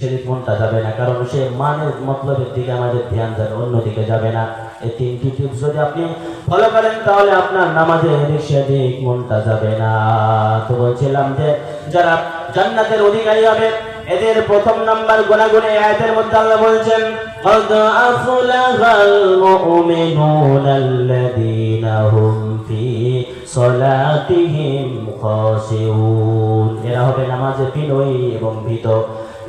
সেদিক মনটা যাবে না কারণ সে মানের মতলবের দিকে আমাদের ধ্যান যাবে অন্যদিকে যাবে না এই তিনটি টিপস যদি আপনি ফলো করেন তাহলে আপনার নামাজের এদিক সেদিক মনটা যাবে না তো বলছিলাম যে যারা জান্নাতের অধিকারী হবে এদের প্রথম নাম্বার গোনাগুনে আয়াতের মধ্যে আল্লাহ বলছেন قد أفلح المؤمنون الذين هم في صلاتهم خاشعون এরা হবে নামাজে বিনয়ী এবং ভীত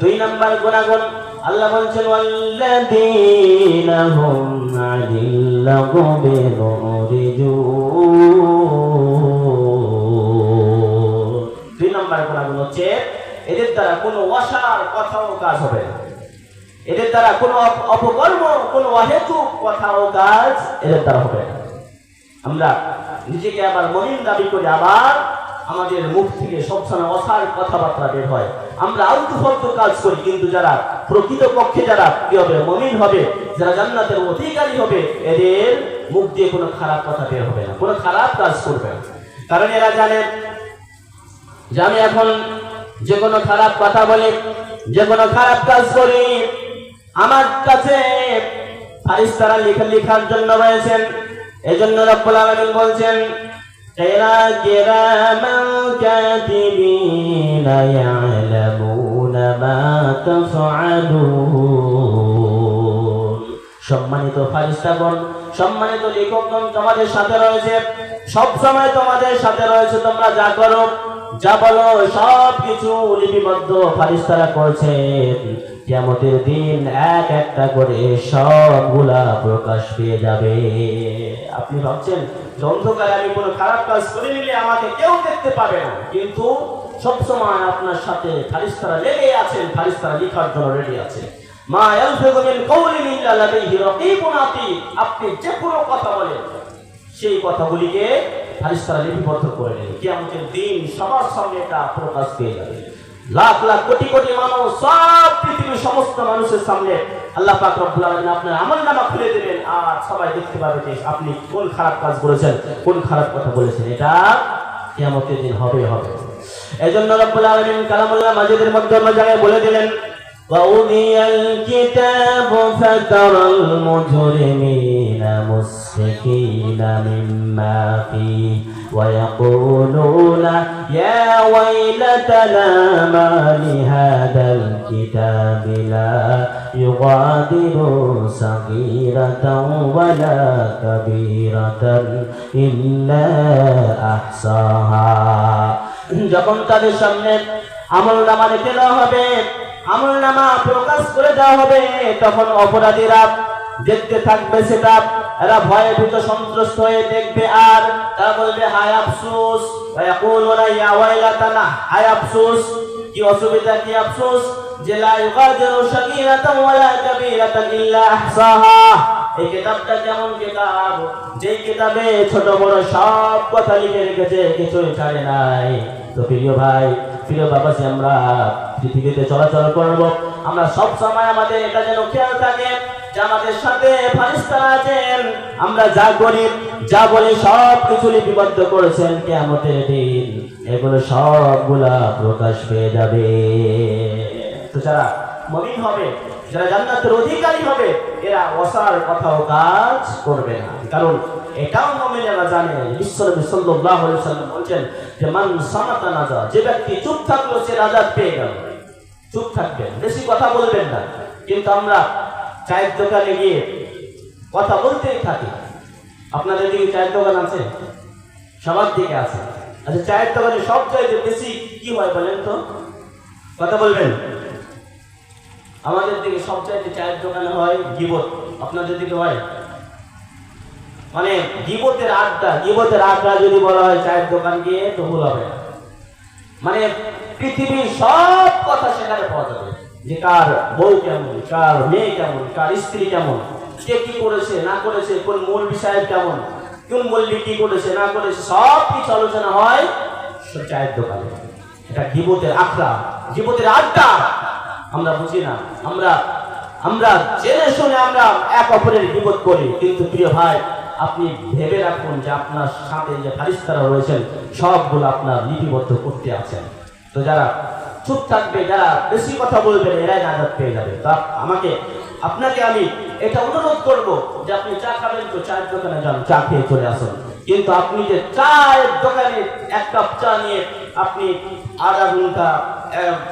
দুই নাম্বার গুণাগুণ আল্লাহ বলছেন ওয়াল্লাযীনাহুম আনিল লাগবি দুই নাম্বার গুণাগুণ হচ্ছে, এদের দ্বারা কোনো অসার কথাও কাজ হবে এদের দ্বারা কোনো অপকর্ম, কোনো অহেতুক কথাও কাজ এদের দ্বারা হবে আমরা নিজেকে আবার মহিন দাবি করে আবার আমাদের মুখ থেকে সবসময় অসার কথাবার্তা বের হয়। আমরা ফালতু কাজ করি, কিন্তু যারা প্রকৃত পক্ষে যারা কি হবে, মমিন হবে, যারা জান্নাতের অধিকারী হবে, এদের মুখ দিয়ে কোনো খারাপ কথা বের হবে না, কোনো খারাপ কাজ করবে না। কারণ এরা জানে যে আমি এখন যে কোনো খারাপ কথা বলি, যে কোনো খারাপ কাজ করি, আমার কাছে ফারিস্তারা লেখা লেখার জন্য রয়েছেন, এজন্য রব্বুল আলামিন বলছেন এরা কিরামান কাতিবিনা ইয়ালামুনা মা তাফআলুন সম্মানিত ফারিস্তাগণ সম্মানিত লেখকগণ তোমাদের সাথে রয়েছে, সব সময় তোমাদের সাথে রয়েছে, তোমরা যা করো, যা বলো, সবকিছু লিপিবদ্ধ ফারিস্তারা করছে কিয়ামতের দিন এক একটা করে সবগুলা প্রকাশ পেয়ে যাবে। আপনি ভাবছেন অন্ধকারে আমি কোনো খারাপ কাজ করে নিলে আমাকে কেউ দেখতে পাবে না। কিন্তু সবসময় আপনার সাথে ফারিস্তারা লেগে আছেন, ফারিস্তারা লিখার জন্য রেডি আছে। মা ইয়ালফিযু মিন আপনি যে কোনো কথা বলেন, সেই কথাগুলিকে ফারিস্তারা লিপিবদ্ধ করে নেন কিয়ামতের দিন সবার সামনে এটা প্রকাশ পেয়ে যাবে। লাখ লাখ কোটি কোটি মানুষ, সব পৃথিবীর সমস্ত মানুষের সামনে আল্লাহ পাক রব্বুল আলামিন আপনার আমলনামা খুলে দেবেন। আর সবাই দেখতে পাবে যে আপনি কোন খারাপ কাজ করেছেন, কোন খারাপ কথা বলেছেন, এটা কিয়ামতের দিন হবে হবে। এজন্য রব্বুল আলামিন কালামুল্লাহ মাজিদের মধ্যে জায়গায় বলে দিলেন وأوذي الكتاب فترى المجرمين مشفقين مما فيه ويقولون يا ويلتنا ما لهذا الكتاب لا يغادر صغيرة ولا كبيرة إلا أحصاها যখন তাদের সামনে আমল নামা রেখে দেওয়া হবে আমল নামা প্রকাশ করে দেওয়া হবে, তখন অপরাধীরা দেখতে থাকবে সেটা। এরা ভয়ে ভীত, সন্ত্রস্ত হয়ে দেখবে আর তারা বলবে, হায় আফসোস। হায় আফসোস। কি অসুবিধা, কি আফসোস? যে লা ইউগাদিরু সাগীরাতান ওয়ালা কাবীরাতান ইল্লা আহসাহা। এই কিতাবটা কেমন কিতাব? যেই কিতাবে ছোট বড় সব কথা লিখে রেখেছে, কিছুই ছাড়ে নাই। তো প্রিয় ভাই প্রিয় বাবাজি, আমরা পৃথিবীতে চলাচল করব। আমরা সব সময় আমাদের এটা যেন খেয়াল থাকে যে আমাদের সাথে ফারিস্তারা আছেন। আমরা যা করি, যা বলি সব কিছু লিপিবদ্ধ করেছেন কেয়ামতের দিন। এগুলো সবগুলা প্রকাশ পেয়ে যাবে। তো যারা মমিন হবে, যারা জান্নাতের অধিকারী হবে, এরা অসার কথাও কাজ করবে না। কারণ এটাও মমিনেরা জানে বিশ্বনবী সাল্লাল্লাহু আলাইহি সাল্লাম বলছেন যে, মান সামাতা নাজা যে ব্যক্তি চুপ থাকল, সে নাজাত পেয়ে গেল। চুপ থাকবেন বেশি কথা বলবেন না। কিন্তু আমরা চায়ের দোকানে গিয়ে কথা বলতেই থাকি। আপনাদের দিকে চায়ের দোকান আছে? সবার দিকে আছে। আচ্ছা চায়ের দোকানে সব চাইতে বেশি কি হয় বলেন তো? কথা বলবেন? আমাদের দিকে সবচাইতে চায়ের দোকানে হয় গিবত। আপনাদের দিকে হয়? মানে গিবতের আড্ডা গিবতের আড্ডা যদি বলা হয় চায়ের দোকান গিয়ে তো ভুল হবে। মানে পৃথিবীর সব কথা সেখানে পাওয়া যাবে। যে কার বউ কেমন, কার মেয়ে কেমন, কার স্ত্রী কেমন, কে কি করেছে, না করেছে, কোন মূল বিষয় কেমন, কোন মল্লিক কি করেছে, না করেছে, সব কিছু আলোচনা হয় চায়ের দোকানে। এটা গিবতের আখড়া, গিবতের আড্ডা। আমরা বুঝি না। আমরা আমরা জেনে শুনে আমরা এক অপরের বিপদ করি। কিন্তু প্রিয় ভাই আপনি ভেবে রাখুন যে আপনার সাথে যে ফারিস্তারা রয়েছেন, সবগুলো আপনার লিপিবদ্ধ করতে আছেন। তো যারা চুপ থাকবে, যারা বেশি কথা বলবে, এরাই নাজাত পেয়ে যাবে। তা আমাকে, আপনাকে আমি এটা অনুরোধ করব যে আপনি চা খাবেন তো চায়ের দোকানে যান, চা খেয়ে চলে আসুন। কিন্তু আপনি যে চায়ের দোকানে এক কাপ চা নিয়ে আপনি আধা ঘণ্টা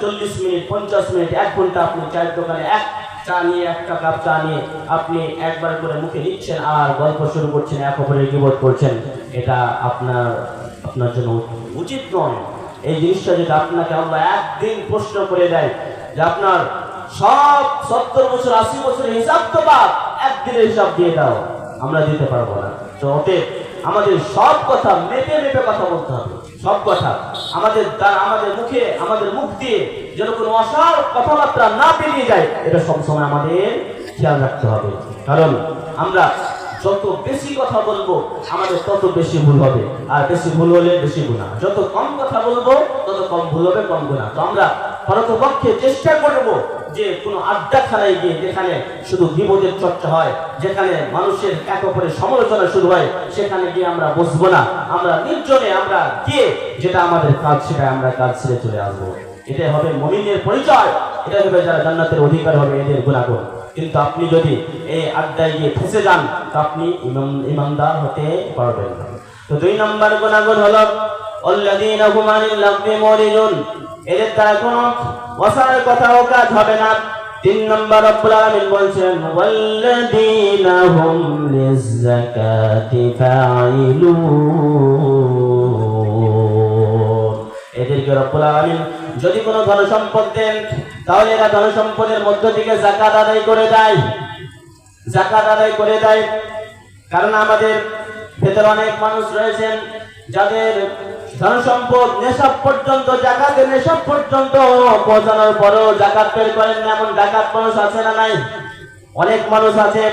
চল্লিশ মিনিট, পঞ্চাশ মিনিট, এক ঘণ্টা আপনি চায়ের দোকানে এক চা নিয়ে একটা কাপ চা নিয়ে আপনি একবার করে মুখে নিচ্ছেন আর গল্প শুরু করছেন, এক অপরের বিবোধ করছেন এটা আপনার আপনার জন্য উচিত নয়। এই জিনিসটা যদি আপনাকে আমরা একদিন প্রশ্ন করে দেয় যে আপনার সব সত্তর বছর, আশি বছরের হিসাব তো বাদ, একদিনের হিসাব দিয়ে দাও, আমরা দিতে পারব না। তো অতএব আমাদের সব কথা মেপে মেপে কথা বলতে হবে। সব কথা আমাদের আমাদের মুখে, আমাদের মুখ দিয়ে যেন কোনো অসার কথাবার্তা না বেরিয়ে যায়, এটা সবসময় আমাদের খেয়াল রাখতে হবে। কারণ আমরা যত বেশি কথা বলব, আমাদের তত বেশি ভুল হবে। আর বেশি ভুল হলে বেশি গুণা যত কম কথা বলব, তত কম ভুল হবে, কম গুণা তো আমরা পরতপক্ষে চেষ্টা করব যে কোনো আড্ডা আড্ডাখানায় গিয়ে যেখানে শুধু বিপদের চর্চা হয়, যেখানে মানুষের এক অপরের সমালোচনা শুরু হয়, সেখানে গিয়ে আমরা বসবো না। আমরা নির্জনে আমরা গিয়ে যেটা আমাদের কাজ সেটা আমরা কাজ ছেড়ে চলে আসব। এটাই হবে মমিনের পরিচয়। এটাই হবে যারা জান্নাতের অধিকার হবে, এদের গুণাগুণ কিন্তু আপনি যদি এই আড্ডায় গিয়ে ফেসে যান, তো আপনি ইমানদার হতে পারবেন না। তো দুই নম্বর গুণাগুণ হলো লাগবি এদের কোনো অসার কথাও কাজ হবে না। তিন নম্বর যদি কোনো ধন সম্পদ দেন, তাহলে এরা ধন সম্পদের মধ্য থেকে জাকাত আদায় করে দেয়। জাকাত আদায় করে দেয়। কারণ আমাদের ভেতরে অনেক মানুষ রয়েছেন, যাদের ধন সম্পদ নেশাব পর্যন্ত জাকাতের নেশাব পর্যন্ত পৌঁছানোর পরেও জাকাত বের করেন না, এমন ডাকাত মানুষ আছে না নাই? অনেক মানুষ আছে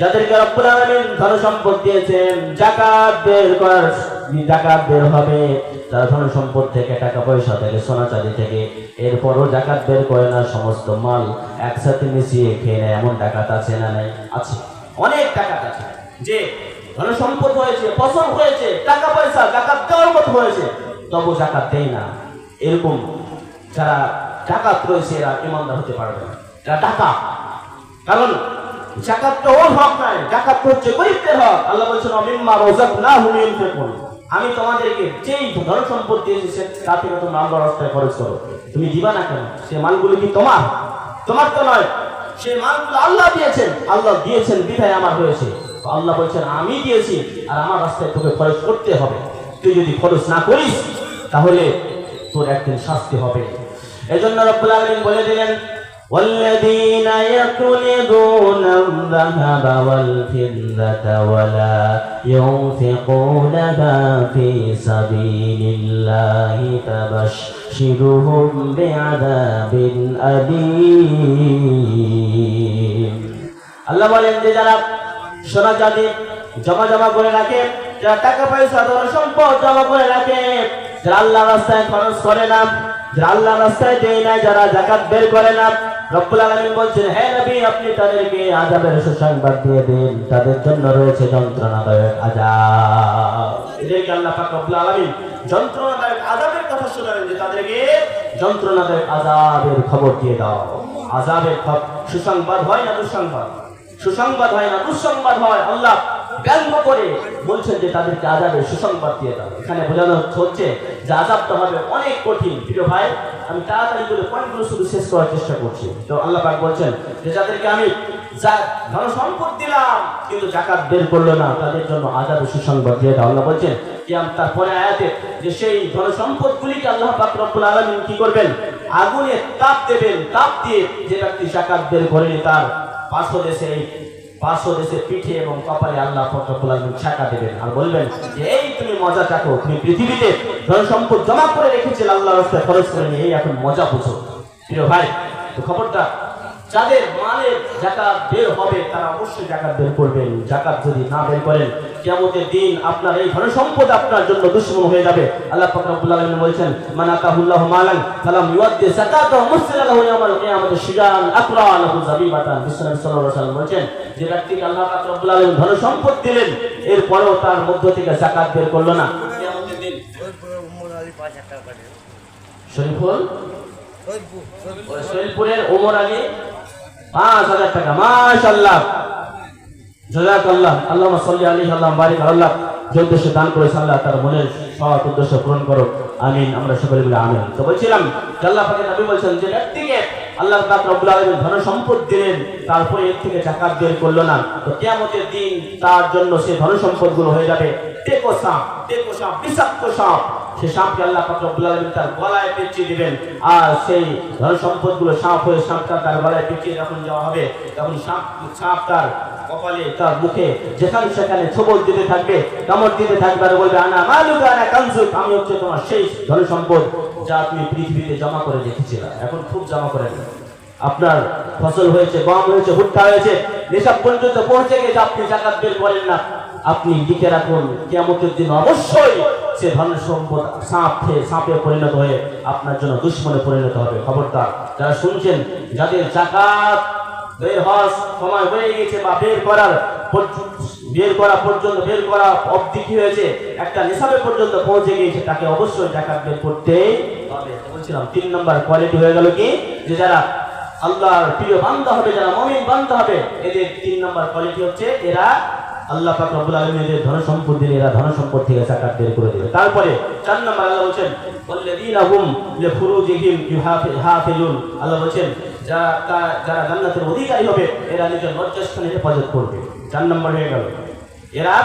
যাদেরকে রব্বুল ধন সম্পদ দিয়েছেন জাকাত বের করার জাকাত বের হবে। তার ধন সম্পদ থেকে, টাকা পয়সা থেকে সোনা চাঁদি থেকে। এরপরও জাকাত বের করে না, সমস্ত মাল একসাথে মিশিয়ে খেয়ে নেয়। এমন ডাকাত আছে না নাই। আছে অনেক ডাকাত আছে যে ধন সম্পদ হয়েছে, ফসল হয়েছে, টাকা পয়সা, জাকাত দেওয়ার মতো হয়েছে, তবু জাকাত দেয় না। এরকম যারা ডাকাত রয়েছে, এরা ইমানদার হতে পারবে না। এরা ডাকাত। কারণ জাকাত তো ওর হক নাই। জাকাত হচ্ছে গরিবদের হক। আল্লাহ বলছেন, অমিম্মা রোজাক না হুমি ইনফিকুন। আমি তোমাদেরকে যেই ধন সম্পদ দিয়েছি তা থেকে তোমরা আল্লাহর রাস্তায় খরচ করো। তুমি দিবা না কেন? সে মালগুলো কি তোমার? তোমার তো নয়। সে মালগুলো আল্লাহ দিয়েছেন। আল্লাহ দিয়েছেন, বিধায় আমার হয়েছে। আল্লাহ বলছেন, আমি দিয়েছি, আর আমার রাস্তায় তোকে খরচ করতে হবে। তুই যদি খরচ না করিস, তাহলে তোর একদিন শাস্তি হবে। এজন্য রব্বুল আলামিন বলে দিলেন والذين يكنزون الذهب والفضة ولا ينفقونها في سبيل الله فبشرهم بعذاب أليم আল্লাহ বলেন যে যারা সোনা চাঁদি জমা জমা করে রাখে যারা টাকা পয়সা ধন সম্পদ জমা করে রাখে যারা আল্লাহ রাস্তায় খরচ করে না যারা আল্লাহ রাস্তায় দেয় না যারা জাকাত বের করে না রব্বুল আলামিন বলছেন, হে নবী, আপনি তাদেরকে আযাবের সুসংবাদ দিয়ে দিন। তাদের জন্য রয়েছে যন্ত্রণাদায়ক আযাব। এদেরকে আল্লাহ পাক রব্বুল আলামিন যন্ত্রণাদায়ক আযাবের কথা শোনালেন যে তাদেরকে যন্ত্রণাদায়ক আযাবের খবর দিয়ে দাও। খবর সুসংবাদ হয় না দুঃসংবাদ? সুসংবাদ হয় না দুঃসংবাদ হয়? আল্লাহ ব্যঙ্গ করে বলছেন যে তাদেরকে আজাবের সুসংবাদ দিয়ে দাও। এখানে বোঝানো হচ্ছে যে আজাবটা হবে অনেক কঠিন। প্রিয় ভাই, আমি তাড়াতাড়ি করে পয়েন্টগুলো শুধু শেষ করার চেষ্টা করছি। তো আল্লাহ পাক বলছেন যে যাদেরকে আমি ধন সম্পদ দিলাম, কিন্তু জাকাত বের করল না, তাদের জন্য আজাবের সুসংবাদ দিয়ে দাও। আল্লাহ বলছেন আমি তারপরে আয়াতে যে সেই ধন সম্পদগুলিকে আল্লাহ পাক রব্বুল আলামিন কি করবেন? আগুনে তাপ দেবেন, তাপ দিয়ে যে ব্যক্তি জাকাত বের করেনি, তার পাঁচশো দেশে এই পাঁচশো দেশে পিঠে এবং কপালে আল্লাহ ফকরুল ছাকা দেবেন। আর বলবেন যে তুমি মজা চাকো তুমি পৃথিবীতে ধন সম্পদ জমা করে রেখেছিল আল্লাহ রাস্তায় খরচ করে এই এখন মজা বুঝো। প্রিয় ভাই, তো খবরটা যাদের মালের জাকাত বের হবে তারা অবশ্যই জাকাত বের করবেন। জাকাত যদি না বের করেন কিয়ামতের দিন আপনার এই ধন সম্পদ আপনার জন্য দুশ্মন হয়ে যাবে। আল্লাহ পাক রব্বুল আলামিন বলেছেন মান আতাহুল্লাহু মালান ফালাম ইউদ্দি যাকাতাহু মুসলা লাহু ইয়াউমাল কিয়ামাতি শিজান আকরা লাহু যাবিবাতান। বিশ্বনবী সাল্লাল্লাহু আলাইহি ওয়াসাল্লাম বলেছেন যে ব্যক্তিকে আল্লাহ পাক রব্বুল আলামিন ধন সম্পদ দিলেন এরপরেও তার মধ্য থেকে জাকাত বের করল না। কিয়ামতের দিন। শরীফুল সোহেলপুরের ওমর আলী, পাঁচ হাজার টাকা। মাশাল্লাহ জাজাকাল্লাহ আল্লাহ সাল্লি আলী আল্লাহ বারিক আল্লাহ। যে উদ্দেশ্যে দান করেছে আল্লাহ, তার মনের সৎ উদ্দেশ্য পূরণ করো আমিন। আমরা সকলে মিলে আমিন। তো বলছিলাম আল্লাহ নবী বলছেন যে ব্যক্তিকে আল্লাহ ধন সম্পদ দিলেন, তারপরে এর থেকে জাকাত বের করল না। তো দিন তার জন্য সে ধন সম্পদগুলো হয়ে যাবে। বিষাক্ত সাপ। সে সাপকে আল্লাহ তার গলায় দিবেন। আর সেই ধন সম্পদগুলো সাপ হয়ে সাপটা তার গলায় পেঁচিয়ে যখন যাওয়া হবে, তখন সাপ সাপ তার কপালে, তার মুখে যেখানে সেখানে ছবল দিতে থাকবে, কামড় দিতে থাকবে আর বলবে, আনা মালুক, আনা কানজুক, আমি হচ্ছে তোমার সেই ধন সম্পদ। যা তুমি পৃথিবীতে জমা করে রেখেছিলে, এখন খুব জমা করে আপনার ফসল হয়েছে, গম হয়েছে, ভুট্টা হয়েছে এসব পর্যন্ত পৌঁছে গেছে, আপনি জাকাত বের করেন না। আপনি লিখে রাখুন কেমতের দিন অবশ্যই সে ধন সম্পদ সাপ খেয়ে সাপে পরিণত হয়ে আপনার জন্য দুশ্মনে পরিণত হবে। খবরদার, যারা শুনছেন, যাদের জাকাত বের হওয়ার সময় হয়ে গেছে বা বের করার পর্য- বের করা পর্যন্ত, বের করা অবধি কি হয়েছে? একটা নিসাবে পর্যন্ত পৌঁছে গিয়েছে, তাকে অবশ্যই জাকাত বের করতে হবে। বলছিলাম, তিন নম্বর কোয়ালিটি হয়ে গেল কি? যে যারা আল্লাহর প্রিয় বান্দা হবে, যারা মমিন বান্দা হবে, এদের তিন নম্বর কোয়ালিটি হচ্ছে এরা আল্লাহ পাক রব্বুল ধন সম্পদ দিলে এরা ধন সম্পদ থেকে জাকাত বের করে দেবে। তারপরে চার নম্বর আল্লাহ বলছেন আল্লাহ বলছেন, যারা যারা জান্নাতের অধিকারী হবে, এরা নিজের লজ্জাস্থানে হেফাজত করবে। চার নম্বর হয়ে গেল। এরা,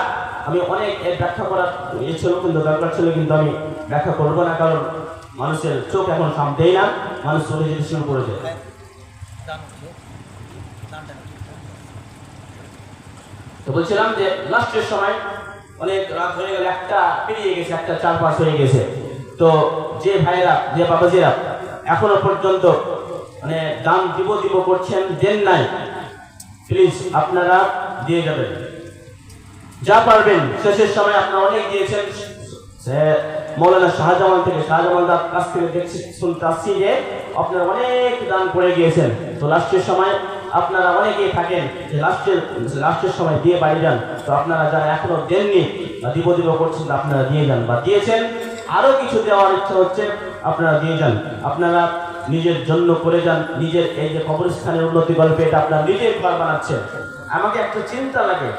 আমি অনেক এর ব্যাখ্যা করার ইয়ে ছিল কিন্তু দরকার ছিল, কিন্তু আমি ব্যাখ্যা করব না, কারণ মানুষের চোখ এখন সাম দেয় না, মানুষ চলে যেতে শুরু করে দেয় তো বলছিলাম যে লাস্টের সময় অনেক রাত হয়ে গেল, একটা পেরিয়ে গেছে, একটা চার পাঁচ হয়ে গেছে। তো যে ভাইরা, যে বাবাজিরা এখনও পর্যন্ত মানে দাম দিব দিব করছেন, দেন নাই। প্লিজ আপনারা দিয়ে যাবেন। যা পারবেন, শেষের সময় আপনারা অনেক দিয়েছেন। মৌলানা শাহজামান থেকে, শাহজামান দার কাছ থেকে দেখছি শুনতে আসছি যে আপনারা অনেক দান করে গিয়েছেন। তো লাস্টের সময় আপনারা অনেকেই থাকেন যে লাস্টের লাস্টের সময় দিয়ে বাড়ি যান। তো আপনারা যারা এখনও দেননি বা দিব দিব করছেন আপনারা দিয়ে যান। বা দিয়েছেন, আরও কিছু দেওয়ার ইচ্ছা হচ্ছে, আপনারা দিয়ে যান। আপনারা নিজের জন্য করে যান। নিজের এই যে কবরস্থানের উন্নতি গল্পে এটা আপনার নিজের ঘর বানাচ্ছেন। আমাকে একটা চিন্তা লাগে